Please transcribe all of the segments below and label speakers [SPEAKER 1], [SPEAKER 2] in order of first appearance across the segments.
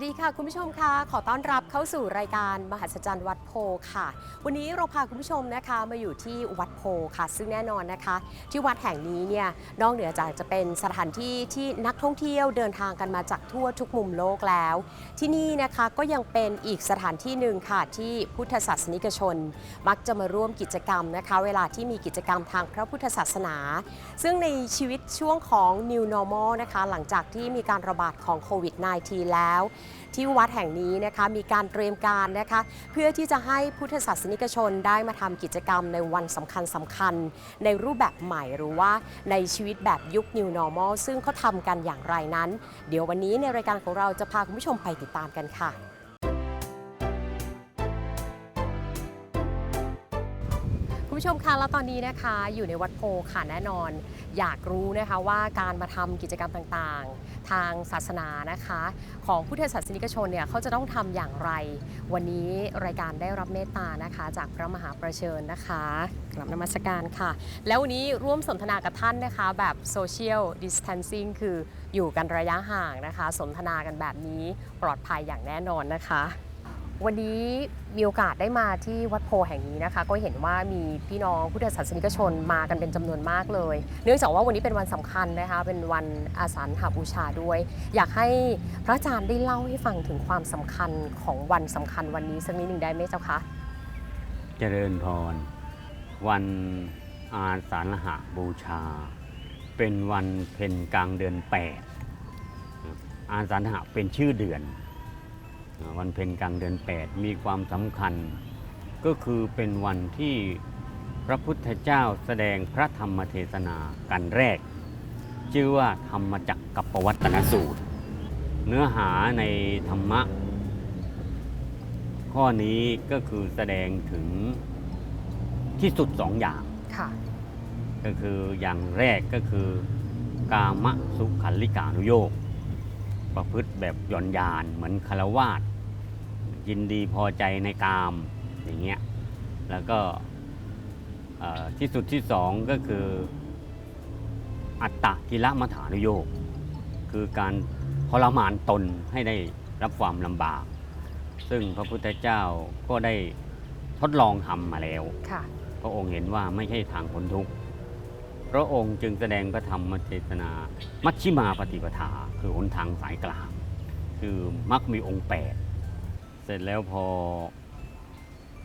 [SPEAKER 1] สวัสดีค่ะ คุณผู้ชมค่ะขอต้อนรับเข้าสู่รายการมหัศจรรย์วัดโพค่ะ วันนี้เราพาคุณผู้ชมนะคะมาอยู่ที่วัดโพค่ะ ซึ่งแน่นอนนะคะ ที่วัดแห่งนี้เนี่ยนอกเหนือจากจะเป็นสถานที่ที่นักท่องเที่ยวเดินทางกันมาจากทั่วทุกมุมโลกแล้ว ที่นี่นะคะก็ยังเป็นอีกสถานที่หนึ่งค่ะที่พุทธศาสนิกชน มักจะมาร่วมกิจกรรมนะคะ เวลาที่มีกิจกรรมทางพระพุทธศาสนา ซึ่งในชีวิตช่วงของ New Normal นะคะ หลังจากที่มีการระบาดของโควิด -19 แล้ว ที่วัดแห่งนี้นะคะมีการเตรียมการนะคะ เพื่อที่จะให้พุทธศาสนิกชนได้มาทำกิจกรรมในวันสำคัญสำคัญ ในรูปแบบใหม่หรือว่าในชีวิตแบบยุค New Normal ซึ่งเขาทำกันอย่างไรนั้น เดี๋ยววันนี้ในรายการของเราจะพาคุณผู้ชมไปติดตามกันค่ะ ผู้ชมคะแล้วตอนนี้นะคะ อยู่ในวัดโพค่ะแน่นอน อยากรู้นะคะว่าการมาทำกิจกรรมต่างๆ ทางศาสนานะคะ ของพุทธศาสนิกชนเนี่ยเขาจะต้องทำอย่างไร วันนี้รายการได้รับเมตตานะคะ จากพระมหาประเชิญนะคะกลับนมัสการค่ะ แล้ววันนี้ร่วมสนทนากับท่านนะคะ แบบโซเชียลดิส a ทนซิ่งคืออยู่กันระยะห่างนะคะ สนทนากันแบบนี้ปลอดภัยอย่างแน่นอนนะคะ วันนี้มีโอกาสได้มาที่วัดโพแห่งนี้นะคะ ก็เห็นว่ามีพี่น้องพุทธศาสนิกชนมากันเป็นจำนวนมากเลย เนื่องจากว่าวันนี้เป็นวันสำคัญนะคะ เป็นวันอาสาฬหบูชาด้วย อยากให้พระอาจารย์ได้เล่าให้ฟังถึงความสำคัญของวันสำคัญวันนี้สักนิดหนึ่งได้ไหมเจ้าคะ
[SPEAKER 2] เจริญพร วันอาสาฬหบูชา เป็นวันเพ็ญกลางเดือนแปดอาสาฬหะเป็นชื่อเดือน วันเพ็ญกลางเดือนแปดมีความสำคัญ ก็คือเป็นวันที่พระพุทธเจ้าแสดงพระธรรมเทศนากันแรก ชื่อว่าธรรมจักรกับปวัตนสูตร เนื้อหาในธรรมะ ข้อนี้ก็คือแสดงถึงที่สุดสองอย่าง
[SPEAKER 1] ค่ะ
[SPEAKER 2] ก็คืออย่างแรกก็คือกามสุขันลิกานุโยกประพฤติแบบหย่อนยานเหมือนคารวาส ยินดีพอใจในกามอย่างเงี้ยแล้วก็เอ่อที่สุดที่สองก็คืออัตตกิลมัฐานุโยกคือการทรมานตนให้ได้รับความลำบาก ซึ่งพระพุทธเจ้าก็ได้ทดลองทำมาแล้ว
[SPEAKER 1] ค่ะ
[SPEAKER 2] พระองค์เห็นว่าไม่ใช่ทางพ้นทุกข์พระองค์จึงแสดงพระธรรมเทศนา มัชชิมาปฏิปทา คือหนทางสายกลาง คือมักมีองค์แปดเส ร็จแล้วพอ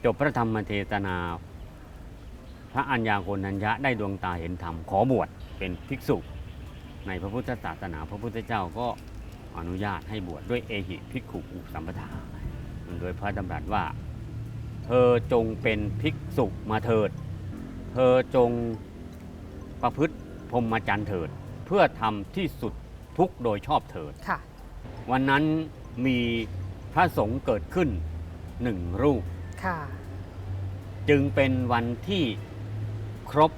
[SPEAKER 2] จบพระธรรมเทศนา พระอัญญาโกณัญญะได้ดวงตาเห็นธรรม ขอบวชเป็นภิกษุ ในพระพุทธศาสนา พระพุทธเจ้าก็อนุญาตให้บวชด้วยเอหิภิกขุอุสัมปทาโดยพระดำรัสว่า เธอจงเป็นภิกษุมาเถิด เธอจงประพฤติพรหมจรรย์เถิด เพื่อทำที่สุดทุกข์โดยชอบเถิด
[SPEAKER 1] ค่ะ
[SPEAKER 2] วันนั้นมี พระสงฆ์เกิดขึ้นหนึ่งรูป
[SPEAKER 1] ค่ะ
[SPEAKER 2] จึงเป็นวันที่ครบ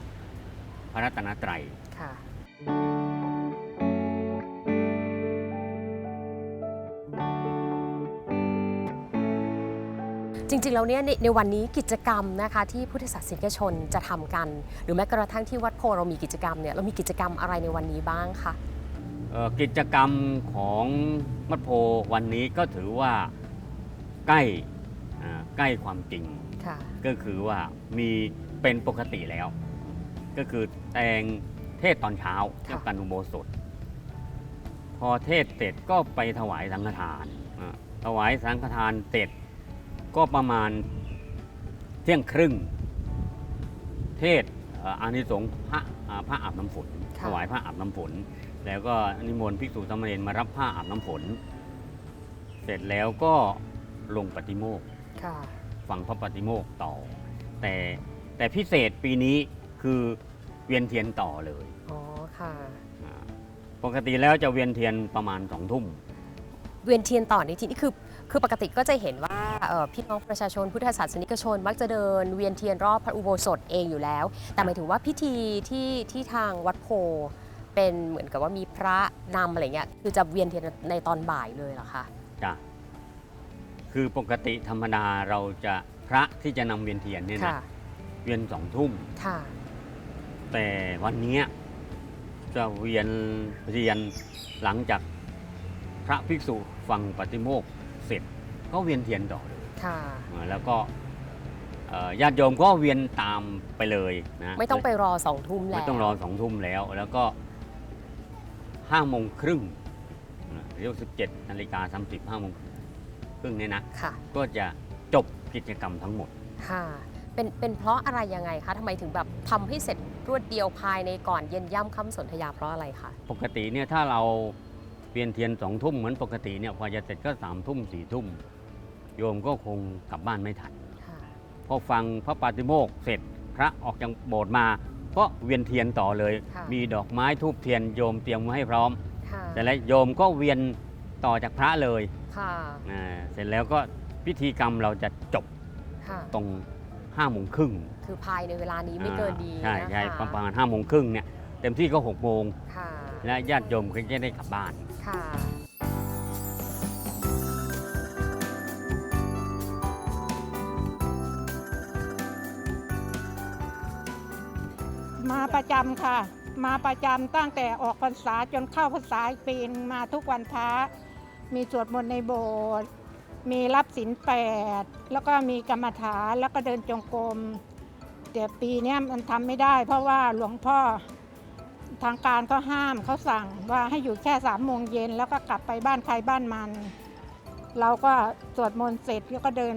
[SPEAKER 2] พระรัตนตรัย
[SPEAKER 1] ค่ะ จริงๆ แล้วเนี่ยในในวันนี้กิจกรรมนะคะที่พุทธศาสนิกชนจะทำกัน หรือแม้กระทั่งที่วัดโพเรามีกิจกรรมเนี่ยเรามีกิจกรรมอะไรในวันนี้บ้างคะ
[SPEAKER 2] เอ่อ กิจกรรมของมัดโพวันนี้ก็ถือว่าใกล้อ่าใกล้ความจริง
[SPEAKER 1] ค่ะ
[SPEAKER 2] ก็คือว่ามีเป็นปกติแล้ว ก็คือแต่งเทศตอนเช้า
[SPEAKER 1] ค่ะ
[SPEAKER 2] กับการอุโบสถ พอเทศเสร็จก็ไปถวายสังฆทานอ่าถวายสังฆทานเสร็จก็ประมาณเที่ยงครึ่ง เทศเอ่ออานิสงส์พระอ่าพระอาบน้ำฝน
[SPEAKER 1] ค่ะ
[SPEAKER 2] ถวายพระอาบน้ำฝน แล้วก็นิมนต์ภิกษุสามเณรมารับผ้าอาบน้ำฝน เสร็จแล้วก็ลงปฏิโมกข์
[SPEAKER 1] ค่ะ
[SPEAKER 2] ฟังพระปฏิโมกข์ต่อ แต่แต่พิเศษปีนี้คือเวียนเทียนต่อเลย
[SPEAKER 1] อ๋อ ค่ะ
[SPEAKER 2] อ่าปกติแล้วจะเวียนเทียนประมาณสองทุ่ม
[SPEAKER 1] เวียนเทียนต่อในที่นี้คือ คือปกติก็จะเห็นว่าเอ่อพี่น้องประชาชนพุทธศาสนิกชน มักจะเดินเวียนเทียนรอบพระอุโบสถเองอยู่แล้ว แต่หมายถึงว่าพิธีที่ที่ทางวัดโพ เป็นเหมือนกับว่ามีพระนำอะไรเงี้ยคือจะเวียนเทียนในตอนบ่ายเลยเหรอคะ
[SPEAKER 2] จ้ะคือปกติธรรมดาเราจะพระที่จะนำเวียนเทียนเนี่ย
[SPEAKER 1] ค่ะ
[SPEAKER 2] นะเวียนสองทุ่ม
[SPEAKER 1] ค่ะ
[SPEAKER 2] แต่วันเนี้ยจะเวียนเทียนหลังจากพระภิกษุฟังปฏิโมกข์เสร็จก็เวียนเทียนต่อเลย
[SPEAKER 1] ค่ะ
[SPEAKER 2] อ่าแล้วก็เอ่อญาติโยมก็เวียนตามไปเลยนะ
[SPEAKER 1] ไม่ต้องไปรอสองทุ่มแล้ว
[SPEAKER 2] ไม่ต้องรอสองทุ่มแล้ว แล้วก็ ห้าโมงครึ่งเรียกสิบเจ็ดนาฬิกาสามสิบห้าโมงครึ่งเนี่ยนะ
[SPEAKER 1] ค่ะ
[SPEAKER 2] ก็จะจบกิจกรรมทั้งหมด
[SPEAKER 1] ค่ะ เป็นเป็นเพราะอะไรยังไงคะทำไมถึงแบบทำให้เสร็จรวดเดียวภายในก่อนเย็นย่ำค่ำสนธยาเพราะอะไรคะ
[SPEAKER 2] ปกติเนี่ยถ้าเราเวียนเทียนสองทุ่มเหมือนปกติเนี่ยพอจะเสร็จก็สามทุ่มสี่ทุ่มโยมก็คงกลับบ้านไม่ทัน
[SPEAKER 1] ค่ะ
[SPEAKER 2] พอฟังพระปาติโมกข์เสร็จพระออกจากโบสถ์มา ก็เวียนเทียนต่อเลย
[SPEAKER 1] ค่ะ
[SPEAKER 2] มีดอกไม้ทูบเทียนโยมเตรียมไว้ให้พร้อม
[SPEAKER 1] ค่ะ
[SPEAKER 2] แต่แล้วโยมก็เวียนต่อจากพระเลย
[SPEAKER 1] ค่ะ
[SPEAKER 2] อ่าเสร็จแล้วก็พิธีกรรมเราจะจบ
[SPEAKER 1] ค่ะ
[SPEAKER 2] ตรงห้าโมงครึ่ง
[SPEAKER 1] คือภายในเวลานี้ไม่เกินดี
[SPEAKER 2] ใช่ใช่
[SPEAKER 1] นะคะ
[SPEAKER 2] ประมาณห้าโมงครึ่งเนี่ยเต็มที่ก็หกโมง
[SPEAKER 1] ค่ะ
[SPEAKER 2] และญาติโยมก็จะได้กลับบ้าน
[SPEAKER 1] ค่ะ
[SPEAKER 3] ประจำค่ะ มาประจำตั้งแต่ออกพรรษาจนเข้าพรรษาอีกปีนมาทุกวันพระมีสวดมนต์ในโบสถ์มีรับศีลแปดแล้วก็มีกรรมฐานแล้วก็เดินจงกรมแต่ปีนี้มันทำไม่ได้ เพราะว่าหลวงพ่อทางการเขาห้ามเขาสั่งว่าให้อยู่แค่สามโมงเย็นแล้วก็กลับไปบ้านใครบ้านมัน เราก็สวดมนต์เสร็จแล้วก็เดิน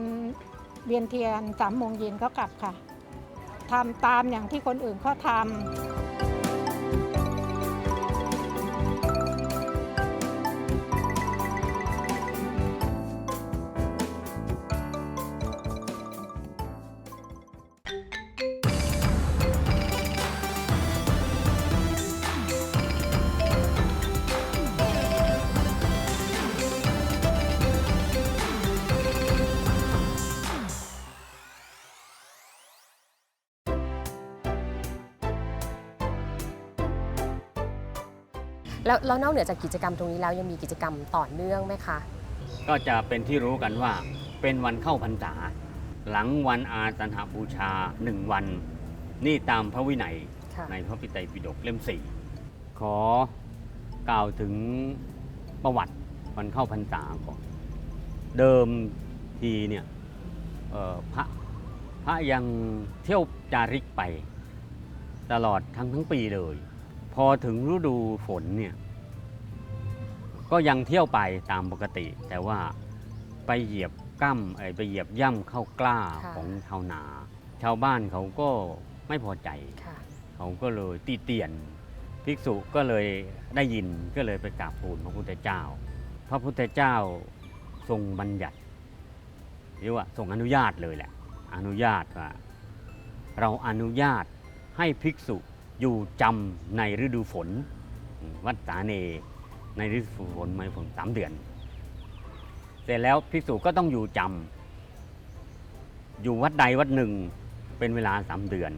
[SPEAKER 3] เวียนเทียนสามโมงเย็นก็กลับค่ะ ทำตามอย่างที่คนอื่นเขาทำ
[SPEAKER 1] แล้วแล้วนอกเหนือจากกิจกรรมตรงนี้แล้วยังมีกิจกรรมต่อเนื่องไหมคะ
[SPEAKER 2] ก็จะเป็นที่รู้กันว่าเป็นวันเข้าพรรษา หลังวันอาสันหบูชาหนึ่งวัน นี่ตามพระวินัย
[SPEAKER 1] ค่ะ
[SPEAKER 2] ในพระปิไตรปิฎกเล่มสี่ขอกล่าวถึงประวัติวันเข้าพรรษาก่อนเดิมทีเนี่ยเอ่อพระพระยังเที่ยวจาริกไป ตลอดทั้งทั้งปีเลย พอถึงฤดูฝนเนี่ย ก็ยังเที่ยวไปตามปกติ แต่ว่าไปเหยียบก้ำเอ้ยไปเหยียบย่ำเข้ากล้า
[SPEAKER 1] ค่ะ
[SPEAKER 2] ของชาวนา ชาวบ้านเขาก็ไม่พอใจ
[SPEAKER 1] ค่ะ
[SPEAKER 2] เขาก็เลยตีเตียน ภิกษุก็เลยได้ยินก็เลยไปกราบทูลพระพุทธเจ้า พระพุทธเจ้าทรงบัญญัติเรียกว่าทรงอนุญาตเลยแหละ อนุญาตว่า เราอนุญาตให้ภิกษุอยู่จำในฤดูฝน วัดสาเน ในฤดูฝนไม่ฝนสามเดือน เสร็จแล้วภิกษุก็ต้องอยู่จำอยู่วัดใดวัดหนึ่งเป็นเวลาสามเดือน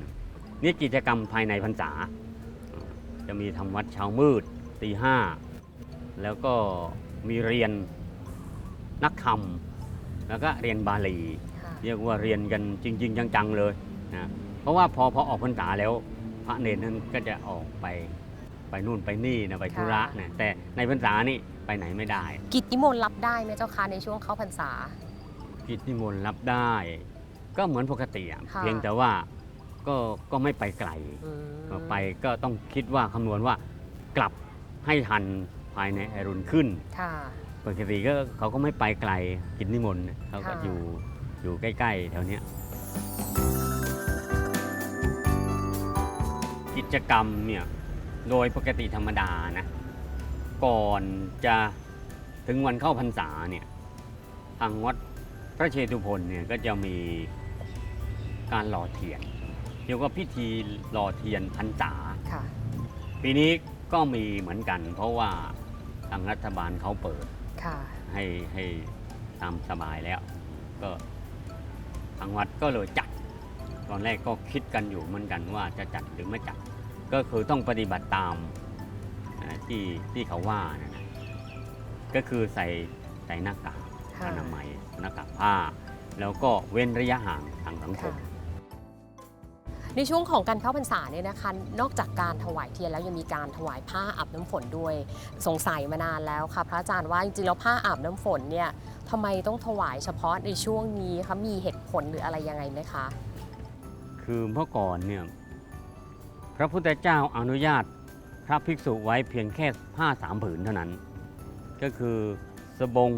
[SPEAKER 2] นี่กิจกรรมภายในพรรษา จะมีทำวัดเช้ามืดตีห้าแล้วก็มีเรียนนักธรรม แล้วก็เรียนบาลี
[SPEAKER 1] ค่ะ
[SPEAKER 2] เรียกว่าเรียนกันจริง ๆ จัง ๆ เลยนะเพราะว่าพอพอออกพรรษาแล้วพระเนรนั้นก็จะออกไป ไปนู่นไปนี่นะไปธุระนะแต่ในพรรษานี่ไปไหนไม่ได้
[SPEAKER 1] กิจนิมนต์รับได้ไหมเจ้าคะในช่วงเข้าพรรษา
[SPEAKER 2] กิจนิมนต์รับได้ ก็เหมือนปกติอะ
[SPEAKER 1] ค่ะ
[SPEAKER 2] เพียงแต่ว่าก็ก็ไม่ไปไกล
[SPEAKER 1] อืม
[SPEAKER 2] ไปก็ต้องคิดว่าคำนวณว่ากลับให้ทันภายในอรุณขึ้น
[SPEAKER 1] ค่ะ
[SPEAKER 2] ปกติก็เขาก็ไม่ไปไกลกินนิมนต์เนี่ยเขาก็
[SPEAKER 1] ค่ะ
[SPEAKER 2] อยู่อยู่ใกล้ๆแถวเนี้ยกิจกรรมเนี่ย โดยปกติธรรมดานะ ก่อนจะถึงวันเข้าพรรษาเนี่ยทางวัดพระเชตุพนเนี่ยก็จะมีการหล่อเทียนเรียกว่าพิธีหล่อเทียนพรรษา
[SPEAKER 1] ค่ะ
[SPEAKER 2] ปีนี้ก็มีเหมือนกัน เพราะว่าทางรัฐบาลเขาเปิด
[SPEAKER 1] ค่ะ
[SPEAKER 2] ให้ให้ตามสบายแล้ว ก็ทางวัดก็เลยจัด ตอนแรกก็คิดกันอยู่เหมือนกันว่าจะจัดหรือไม่จัด ก็คือต้องปฏิบัติตามอ่าที่ที่เขาว่านะนะก็คือใส่ใส่หน้ากาก
[SPEAKER 1] ค่ะ
[SPEAKER 2] อนามัยหน้ากากผ้า แล้วก็เว้นระยะห่างทางสังคม
[SPEAKER 1] ค่ะในช่วงของการเข้าพรรษาเนี่ยนะคะ นอกจากการถวายเทียนแล้วยังมีการถวายผ้าอาบน้ำฝนด้วย สงสัยมานานแล้วค่ะ พระอาจารย์ว่าจริงๆแล้วผ้าอาบน้ำฝนเนี่ยทำไมต้องถวายเฉพาะในช่วงนี้คะมีเหตุผลหรืออะไรยังไงไหมคะ
[SPEAKER 2] คือเมื่อก่อนเนี่ย พระพุทธเจ้าอนุญาตพระภิกษุไว้เพียงแค่ผ้าสามผืนเท่านั้น ก็คือสบง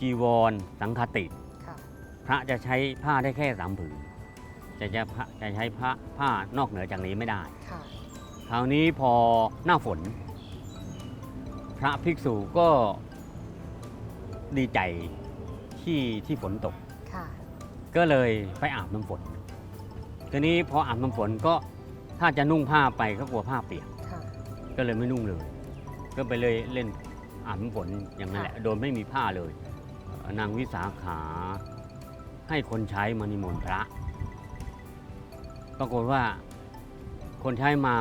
[SPEAKER 2] กีวร สังฆติ
[SPEAKER 1] ค่ะ
[SPEAKER 2] พระจะใช้ผ้าได้แค่สามผืน จะจะพระจะใช้ผ้าผ้านอกเหนือจากนี้ไม่ได้
[SPEAKER 1] ค่ะ
[SPEAKER 2] คราวนี้พอหน้าฝน พระภิกษุก็ดีใจที่ที่ฝนตก
[SPEAKER 1] ค่ะ
[SPEAKER 2] ก็เลยไปอาบน้ำฝนทีนี้พออาบน้ำฝนก็ ถ้าจะนุ่งผ้าไปก็กลัวผ้าเปียก
[SPEAKER 1] ค่ะ
[SPEAKER 2] ก็เลยไม่นุ่งเลย ก็ไปเลยเล่นอาบน้ำฝนอย่างนั้นแหละ โดยไม่มีผ้าเลยเอ่อนางวิสาขาให้คนใช้มานิมนต์พระ ปรากฏว่าคนใช้มา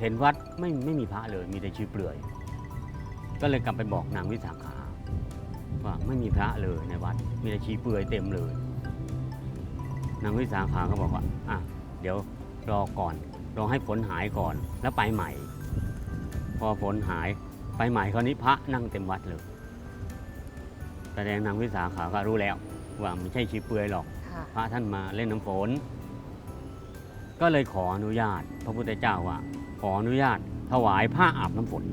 [SPEAKER 2] เห็นวัดไม่ไม่มีพระเลย มีแต่ชีเปลือย ก็เลยกลับไปบอกนางวิสาขาว่าไม่มีพระเลยในวัด มีแต่ชีเปลือยเต็มเลย นางวิสาขาก็บอกว่าอะเดี๋ยว รอก่อน รอให้ฝนหายก่อนแล้วไปใหม่ พอฝนหายไปใหม่คราวนี้พระนั่งเต็มวัดเลย แสดงนางวิสาขาก็รู้แล้ว ว่าไม่ใช่ชีเปลือยหรอก
[SPEAKER 1] ค่ะ
[SPEAKER 2] พระท่านมาเล่นน้ำฝน ก็เลยขออนุญาต พระพุทธเจ้าว่า ขออนุญาต ถวายผ้าอาบน้ำฝน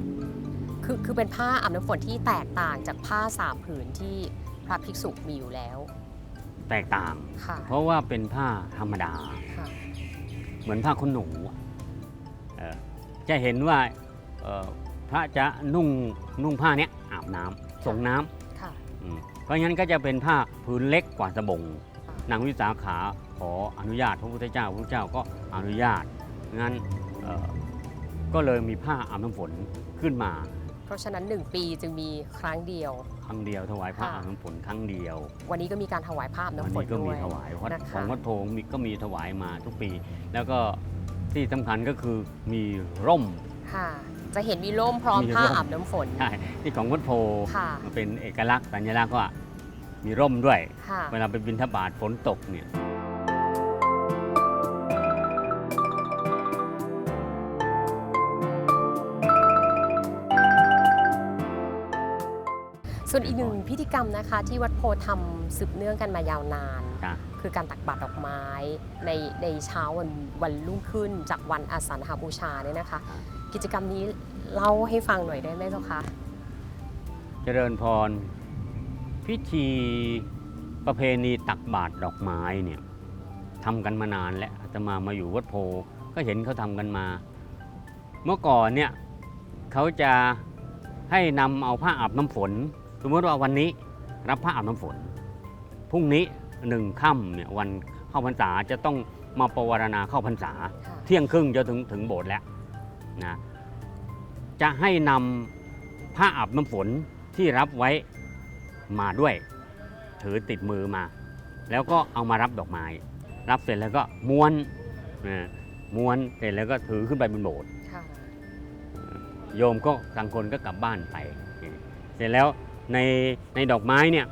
[SPEAKER 1] คือคือเป็นผ้าอาบน้ำฝนที่แตกต่างจากผ้าสามผืนที่พระภิกษุมีอยู่แล้ว
[SPEAKER 2] แตกต่าง
[SPEAKER 1] ค่ะ
[SPEAKER 2] เพราะว่าเป็นผ้าธรรมดา
[SPEAKER 1] ค่ะ
[SPEAKER 2] เหมือนผ้าขนหนูอะเอ่อจะเห็นว่าเอ่อพระจะนุ่งนุ่งผ้าเนี้ยอาบน้ำส่งน้ำ
[SPEAKER 1] ค่ะ
[SPEAKER 2] อืมเพราะงั้นก็จะเป็นผ้าพื้นเล็กกว่าสบง
[SPEAKER 1] ค่ะ
[SPEAKER 2] นางวิสาขาขออนุญาตพระพุทธเจ้าพระพุทธเจ้าก็อนุญาตงั้นเอ่อก็เลยมีผ้าอาบน้ำฝนขึ้นมา
[SPEAKER 1] เพราะฉะนั้น 1 ปีจึงมีครั้งเดียว
[SPEAKER 2] ครั้งเดียวถวายผ้า
[SPEAKER 1] ค่ะ
[SPEAKER 2] อาบน้ำฝนครั้งเดียว
[SPEAKER 1] วันนี้ก็มีการถวายผ้าอาบ
[SPEAKER 2] วั
[SPEAKER 1] น้ำฝน
[SPEAKER 2] นี้ก็
[SPEAKER 1] ด้
[SPEAKER 2] มี
[SPEAKER 1] วย
[SPEAKER 2] ถวายวัด
[SPEAKER 1] นะคะ
[SPEAKER 2] ของวัดโพมีก็มีถวายมาทุกปี แล้วก็ที่สำคัญก็คือมีร่ม
[SPEAKER 1] ค่ะจะเห็นมีร่มพร้อม
[SPEAKER 2] มี
[SPEAKER 1] ผ้า
[SPEAKER 2] ร่ม
[SPEAKER 1] อาบน้ำฝน
[SPEAKER 2] ใช่ที่ของวัดโพ
[SPEAKER 1] ค่ะ
[SPEAKER 2] มันเป็นเอกลักษณ์สัญลักษณ์ว่ามีร่มด้วย
[SPEAKER 1] ค่ะ
[SPEAKER 2] เวลาไปบินทบาทฝนตกเนี่ย
[SPEAKER 1] ส่วนอีกหนึ่งพิธีกรรมนะคะ ที่วัดโพธิ์ทำสืบเนื่องกันมายาวนาน
[SPEAKER 2] จ้ะ
[SPEAKER 1] คือการตักบาตรดอกไม้ในในเช้าวันวันรุ่งขึ้นจากวันอาสาฬหบูชาเนี่ยนะคะกิจกรรมนี้เล่าให้ฟังหน่อยได้ไหมเจ้าคะ
[SPEAKER 2] เจริญพร พิธีประเพณีตักบาตรดอกไม้เนี่ยทำกันมานานแล้วอาตมามาอยู่วัดโพก็เห็นเขาทำกันมา เมื่อก่อนเนี่ยเขาจะให้นำเอาผ้าอาบน้ำฝน สมมติว่าวันนี้รับผ้าอาบน้ำฝน พรุ่งนี้หนึ่งค่ำเนี่ยวันเข้าพรรษาจะต้องมาประวารณาเข้าพรรษา
[SPEAKER 1] ค่ะ
[SPEAKER 2] เที่ยงครึ่งจะถึงถึงโบสถ์แล้วนะจะให้นำผ้าอาบน้ำฝนที่รับไว้มาด้วย ถือติดมือมา แล้วก็เอามารับดอกไม้ รับเสร็จแล้วก็ม้วนนะม้วนเสร็จแล้วก็ถือขึ้นไปบนโบสถ์
[SPEAKER 1] ค่ะ
[SPEAKER 2] โยมก็บางคนก็กลับบ้านไป เสร็จแล้ว ในในดอกไม้เนี่ย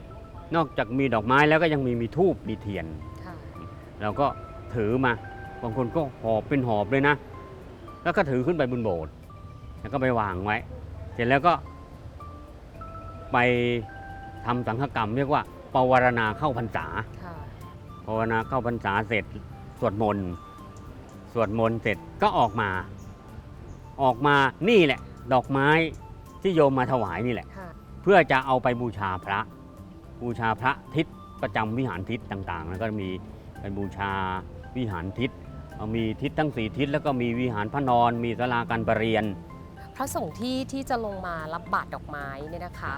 [SPEAKER 2] นอกจากมีดอกไม้แล้วก็ยังมีมีทูบมีเทียน
[SPEAKER 1] ค่ะ
[SPEAKER 2] เราก็ถือมาบางคนก็หอบเป็นหอบเลยนะ แล้วก็ถือขึ้นไปบนโบสถ์แล้วก็ไปวางไว้ เสร็จแล้วก็ ไปทำสังฆกรรมเรียกว่าปวารณาเข้าพรรษา
[SPEAKER 1] ค่ะ
[SPEAKER 2] ภาวนาเข้าพรรษาเสร็จสวดมนต์สวดมนต์เสร็จก็ออกมา ออกมานี่แหละ ดอกไม้ที่โยมมาถวายนี่แหละ
[SPEAKER 1] ค่ะ
[SPEAKER 2] เพื่อจะเอาไปบูชาพระ บูชาพระทิศประจำวิหารทิศต่างๆ แล้วก็มีไปบูชาวิหารทิศเอามีทิศทั้งสี่ทิศแล้วก็มีวิหารพระนอน มีศาลาการประเรียน
[SPEAKER 1] พระสงฆ์ที่ที่จะลงมารับบาตรดอกไม้เนี่ยนะคะ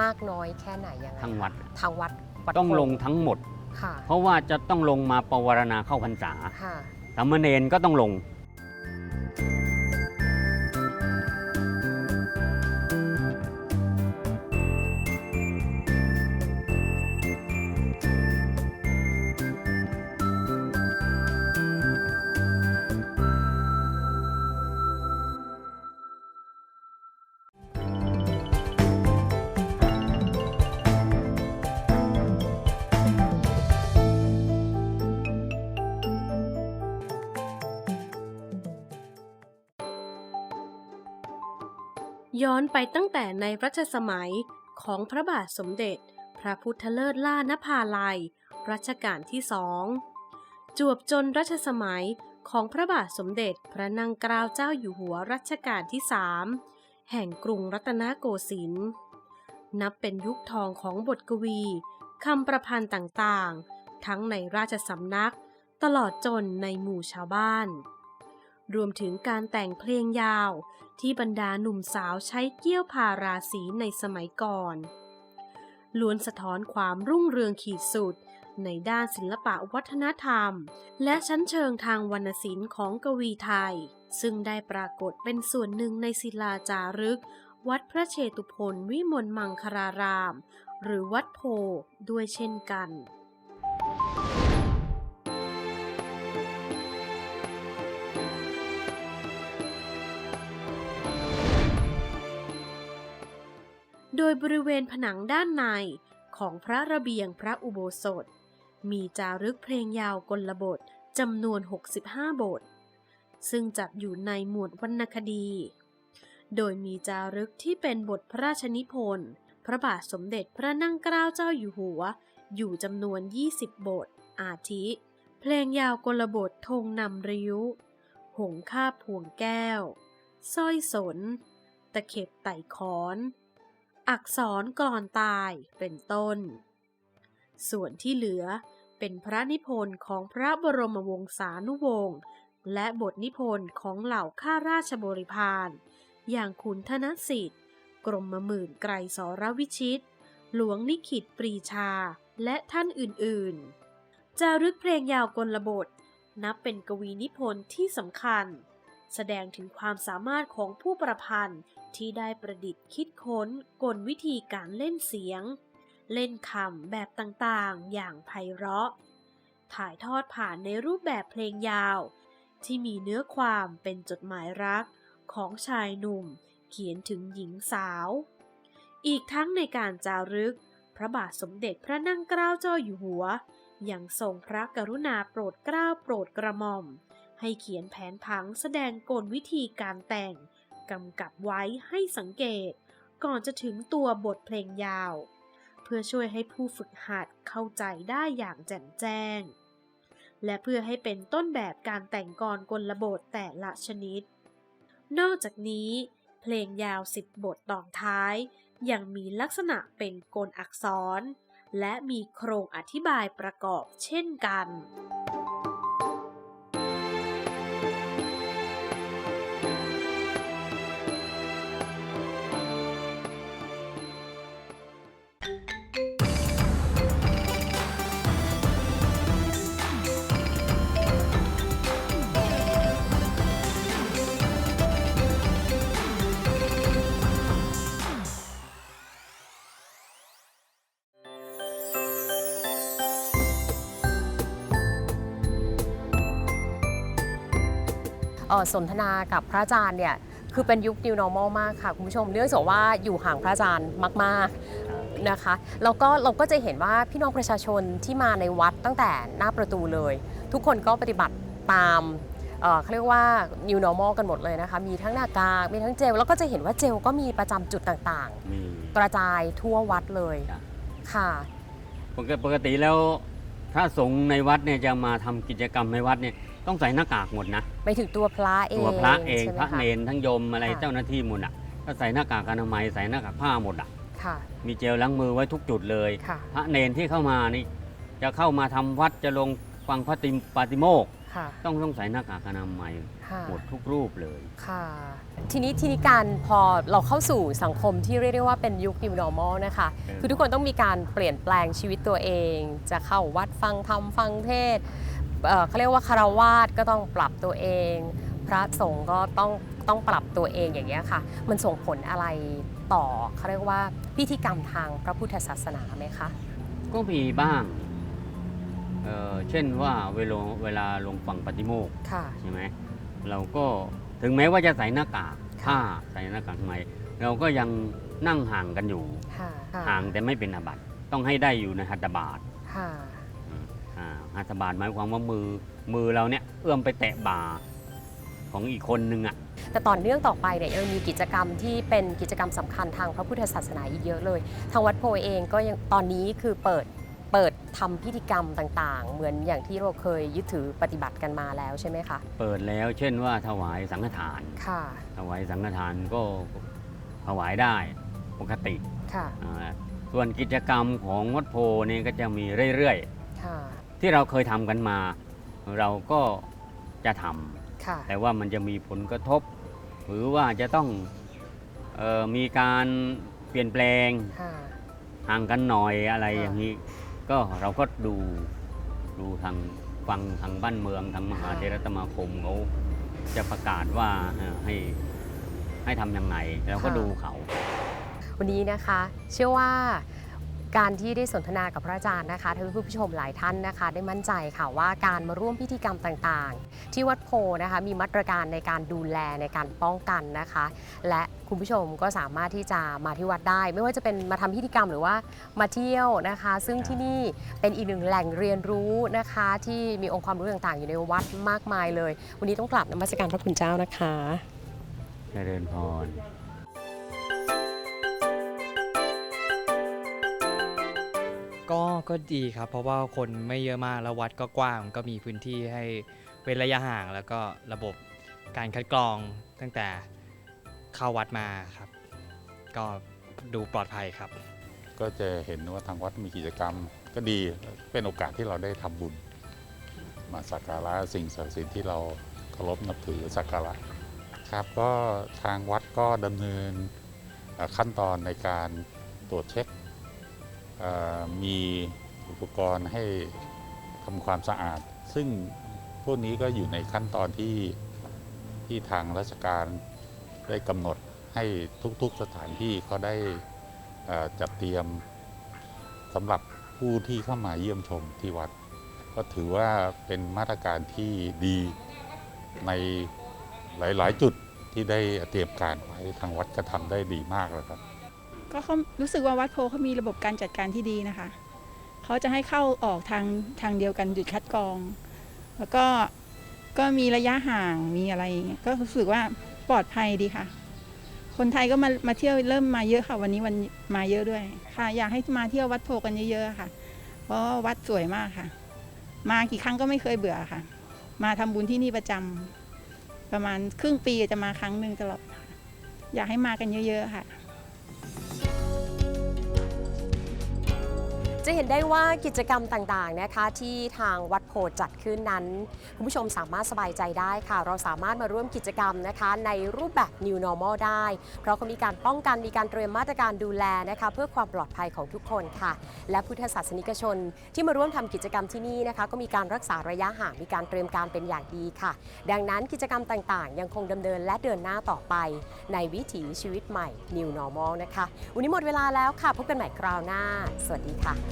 [SPEAKER 1] มากน้อยแค่ไหนยังไง
[SPEAKER 2] ทั้งวัด
[SPEAKER 1] ทางวัดวัด
[SPEAKER 2] ต้อง
[SPEAKER 1] โพ
[SPEAKER 2] ลงทั้งหมด
[SPEAKER 1] ค่ะ
[SPEAKER 2] เพราะว่าจะต้องลงมาปวารณาเข้าพรรษา
[SPEAKER 1] ค่ะ
[SPEAKER 2] สามเณรก็ต้องลง
[SPEAKER 4] ย้อนไปตั้งแต่ในรัชสมัยของพระบาทสมเด็จ พระพุทธเลิศล่านภาลัย รัชกาลที่สองจวบจนรัชสมัยของพระบาทสมเด็จพระนางเกล้าเจ้าอยู่หัวรัชกาลที่สามแห่งกรุงรัตนโกสินทร์นับเป็นยุคทองของบทกวีคำประพันธ์ต่างๆ ทั้งในราชสำนัก ตลอดจนในหมู่ชาวบ้าน รวมถึงการแต่งเพลงยาว ที่บรรดาหนุ่มสาวใช้เกี้ยวพาราสีในสมัยก่อน ล้วนสะท้อนความรุ่งเรืองขีดสุด ในด้านศิลปะวัฒนธรรม และชั้นเชิงทางวรรณศิลป์ของกวีไทย ซึ่งได้ปรากฏเป็นส่วนหนึ่งในศิลาจารึก วัดพระเชตุพนวิมลมังคลาราม หรือวัดโพด้วยเช่นกัน โดยบริเวณผนังด้านในของพระระเบียงพระอุโบสถ มีจารึกเพลงยาวกลบทจำนวน 65 บท ซึ่งจัดอยู่ในหมวดวรรณคดี โดยมีจารึกที่เป็นบทพระราชนิพนธ์พระบาทสมเด็จพระนั่งเกล้าเจ้าอยู่หัว อยู่จำนวน 20 บท อาทิ เพลงยาวกลบทธงนำริ้วหงคาบพวงแก้วสร้อยสน ตะเข็บไต่ขอน อักษรกลอนตายเป็นต้น ส่วนที่เหลือเป็นพระนิพนธ์ของพระบรมวงศานุวงศ์และบทนิพนธ์ของเหล่าข้าราชบริพารอย่างขุนธนสิทธิ์ กรมหมื่นไกรสรวิชิต หลวงลิขิตปรีชาและท่านอื่นๆ จารึกเพลงยาวกลบท นับเป็นกวีนิพนธ์ที่สำคัญ แสดงถึงความสามารถของผู้ประพันธ์ที่ได้ประดิษฐ์คิดค้นกลวิธีการเล่นเสียง เล่นคำแบบต่างๆ อย่างไพเราะ ถ่ายทอดผ่านในรูปแบบเพลงยาว ที่มีเนื้อความเป็นจดหมายรักของชายหนุ่ม เขียนถึงหญิงสาว อีกทั้งในการจารึก พระบาทสมเด็จพระนั่งเกล้าเจ้าอยู่หัวยังทรงพระกรุณาโปรดเกล้าโปรดกระหม่อม ให้เขียนแผนผังแสดงกลวิธีการแต่งกำกับไว้ให้สังเกต ก่อนจะถึงตัวบทเพลงยาว เพื่อช่วยให้ผู้ฝึกหัดเข้าใจได้อย่างแจ่มแจ้ง และเพื่อให้เป็นต้นแบบการแต่งกลกลบทแต่ละชนิด นอกจากนี้ เพลงยาวสิบบทตอนท้าย ยังมีลักษณะเป็นกลอักษร และมีโครงอธิบายประกอบเช่นกัน
[SPEAKER 1] สนทนากับพระอาจารย์เนี่ยคือเป็นยุค New Normal มากค่ะคุณผู้ชมเนื่องจากว่าอยู่ห่างพระอาจารย์มาก ๆนะคะแล้วก็เราก็จะเห็นว่าพี่น้องประชาชนที่มาในวัดตั้งแต่หน้าประตูเลย ทุกคนก็ปฏิบัติตามเอ่อเขาเรียกว่า New Normal กันหมดเลยนะคะ มีทั้งหน้ากากมีทั้งเจล แล้วก็จะเห็นว่าเจลก็มีประจำจุดต่าง
[SPEAKER 2] มี
[SPEAKER 1] ๆกระจายทั่ววัดเลย
[SPEAKER 2] ครับ
[SPEAKER 1] ค่ะ
[SPEAKER 2] ปกปกติแล้วพระสงฆ์ในวัดเนี่ยจะมาทำกิจกรรมในวัดเนี่ย ต้องใส่หน้ากากหมดนะ
[SPEAKER 1] ไปถึงตัวพระเอง
[SPEAKER 2] ตัวพระเอง
[SPEAKER 1] ใช่ไหม
[SPEAKER 2] พระ
[SPEAKER 1] ค
[SPEAKER 2] เนนทั้งโยมอะไร
[SPEAKER 1] ค่ะ
[SPEAKER 2] เจ้าหน้าที่หมดอะก็ใส่หน้ากากอนามัยใส่หน้ากากผ้าหมดอะ
[SPEAKER 1] ค่ะ
[SPEAKER 2] มีเจลล้างมือไว้ทุกจุดเลย
[SPEAKER 1] ค่ะ
[SPEAKER 2] พระเนนที่เข้ามานี่จะเข้ามาทำวัดจะลงฟังพระติมปาติโมกข์
[SPEAKER 1] ค่ะ
[SPEAKER 2] ต้องต้องใส่หน้ากากอนามัย
[SPEAKER 1] ค่ะ
[SPEAKER 2] หมดทุกรูปเลย
[SPEAKER 1] ค่ะ ทีนี้ทีนี้การพอเราเข้าสู่สังคมที่เรียกได้ว่าเป็นยุค New Normal นะคะ
[SPEAKER 2] เออ
[SPEAKER 1] คือทุกคนต้องมีการเปลี่ยนแปลงชีวิตตัวเอง จะเข้าวัดฟังธรรมฟังเทศน์ เอ่อเขาเรียกว่าคารวาสก็ต้องปรับตัวเอง พระสงฆ์ก็ต้องต้องปรับตัวเองอย่างเงี้ยค่ะ มันส่งผลอะไรต่อเขาเรียกว่าพิธีกรรมทางพระพุทธศาสนาไหมคะ
[SPEAKER 2] ก็มีบ้างเอ่อเช่นว่าเวลาเวลาลงฝั่งปฏิโมกข์
[SPEAKER 1] ค่ะ
[SPEAKER 2] ใช่ไหมเราก็ถึงแม้ว่าจะใส่หน้ากากผ้าใส่หน้ากากทำไมยเราก็ยังนั่งห่างกันอยู่
[SPEAKER 1] ค่ะค่ะ
[SPEAKER 2] ห่างแต่ไม่เป็นอาบัติต้องให้ได้อยู่ในหัตถบาท
[SPEAKER 1] ค่ะ
[SPEAKER 2] อ่า หัตถบาทหมายความว่ามือมือเราเนี่ยเอื้อมไปแตะบ่าของอีกคนนึงอะ
[SPEAKER 1] แต่ต่อเนื่องต่อไปเนี่ยยังมีกิจกรรมที่เป็นกิจกรรมสำคัญทางพระพุทธศาสนาอีกเยอะเลย ทางวัดโพเองก็ยังตอนนี้คือเปิดเปิดทำพิธีกรรมต่างๆ เหมือนอย่างที่เราเคยยึดถือปฏิบัติกันมาแล้วใช่ไหมคะ
[SPEAKER 2] เปิดแล้วเช่นว่าถวายสังฆทาน
[SPEAKER 1] ค่ะ
[SPEAKER 2] ถวายสังฆทานก็ถวายได้ปกติ
[SPEAKER 1] ค่ะ
[SPEAKER 2] อ่าส่วนกิจกรรมของวัดโพนี่ก็จะมีเรื่อย
[SPEAKER 1] ค่ะ
[SPEAKER 2] ๆ ที่เราเคยทำกันมา เราก็จะทำ
[SPEAKER 1] ค่ะ
[SPEAKER 2] แต่ว่ามันจะมีผลกระทบ หรือว่าจะต้องเออมีการเปลี่ยนแปลง
[SPEAKER 1] ค่ะ
[SPEAKER 2] ห่างกันหน่อยอะไร
[SPEAKER 1] ค่ะ
[SPEAKER 2] อย่างนี้ ก็เราก็ดูดูทางฟังทางบ้านเมืองทางมหาเทรสมาคมเขาจะประกาศว่าเอ่อให้ให้ทำยังไงเราก็ดูเขา
[SPEAKER 1] วันนี้นะคะ เชื่อว่า การที่ได้สนทนากับพระอาจารย์นะคะทำให้ผู้ชมหลายท่านนะคะ ได้มั่นใจค่ะว่าการมาร่วมพิธีกรรมต่างๆ ที่วัดโพนะคะมีมาตรการในการดูแลในการป้องกันนะคะ และคุณผู้ชมก็สามารถที่จะมาที่วัดได้ ไม่ว่าจะเป็นมาทำพิธีกรรมหรือว่ามาเที่ยวนะคะ ซึ่งที่นี่เป็นอีกหนึ่งแหล่งเรียนรู้นะคะ ที่มีองค์ความรู้ต่างๆ อยู่ในวัดมากมายเลย วันนี้ต้องกลับนมัสการพระคุณเจ้านะคะ
[SPEAKER 2] เจริญพร
[SPEAKER 5] ก็ก็ดีครับ เพราะว่าคนไม่เยอะมากแล้ววัดก็กว้างก็มีพื้นที่ให้เว้นระยะห่าง แล้วก็ระบบการคัดกรองตั้งแต่เข้าวัดมาครับ ก็ดูปลอดภัยครับ
[SPEAKER 6] ก็จะเห็นว่าทางวัดมีกิจกรรมก็ดีเป็นโอกาสที่เราได้ทำบุญ มาสักการะสิ่งศักดิ์สิทธิ์ที่เราเคารพนับถือสักการะครับก็ทางวัดก็ดำเนินเอ่อขั้นตอนในการตรวจเช็ค มีอุปกรณ์ให้ทำความสะอาด ซึ่งพวกนี้ก็อยู่ในขั้นตอนที่ที่ทางราชการได้กำหนดให้ทุกๆสถานที่เขาได้จัดเตรียมสำหรับผู้ที่เข้ามาเยี่ยมชมที่วัด ก็ถือว่าเป็นมาตรการที่ดีในหลาย ๆ จุดที่ได้เตรียมการไว้ทางวัดก็ทำได้ดีมากแล้วครับ
[SPEAKER 7] ก็เขารู้สึกว่าวัดโพเขามีระบบการจัดการที่ดีนะคะ เขาจะให้เข้าออกทางทางเดียวกันจุดคัดกรอง แล้วก็ก็มีระยะห่างมีอะไรอย่างเงี้ยก็รู้สึกว่าปลอดภัยดีค่ะ คนไทยก็มามาเที่ยวเริ่มมาเยอะค่ะ วันนี้วันมาเยอะด้วยค่ะ อยากให้มาเที่ยววัดโพกันเยอะๆค่ะ เพราะวัดสวยมากค่ะ มากี่ครั้งก็ไม่เคยเบื่อค่ะ มาทำบุญที่นี่ประจำประมาณครึ่งปีจะมาครั้งหนึ่งตลอดอยากให้มากันเยอะ ๆ ค่ะ
[SPEAKER 1] จะเห็นได้ว่ากิจกรรมต่างๆนะคะที่ทางวัดโพธิ์จัดขึ้นนั้น คุณผู้ชมสามารถสบายใจได้ค่ะ เราสามารถมาร่วมกิจกรรมนะคะในรูปแบบ New Normal ได้ เพราะเขามีการป้องกันมีการเตรียมมาตรการดูแลนะคะเพื่อความปลอดภัยของทุกคนค่ะ และพุทธศาสนิกชน ที่มาร่วมทำกิจกรรมที่นี่นะคะ ก็มีการรักษาระยะห่างมีการเตรียมการเป็นอย่างดีค่ะ ดังนั้นกิจกรรมต่างๆ ยังคงดำเนินและเดินหน้าต่อไป ในวิถีชีวิตใหม่ New Normal นะคะวันนี้หมดเวลาแล้วค่ะพบกันใหม่คราวหน้า สวัสดีค่ะ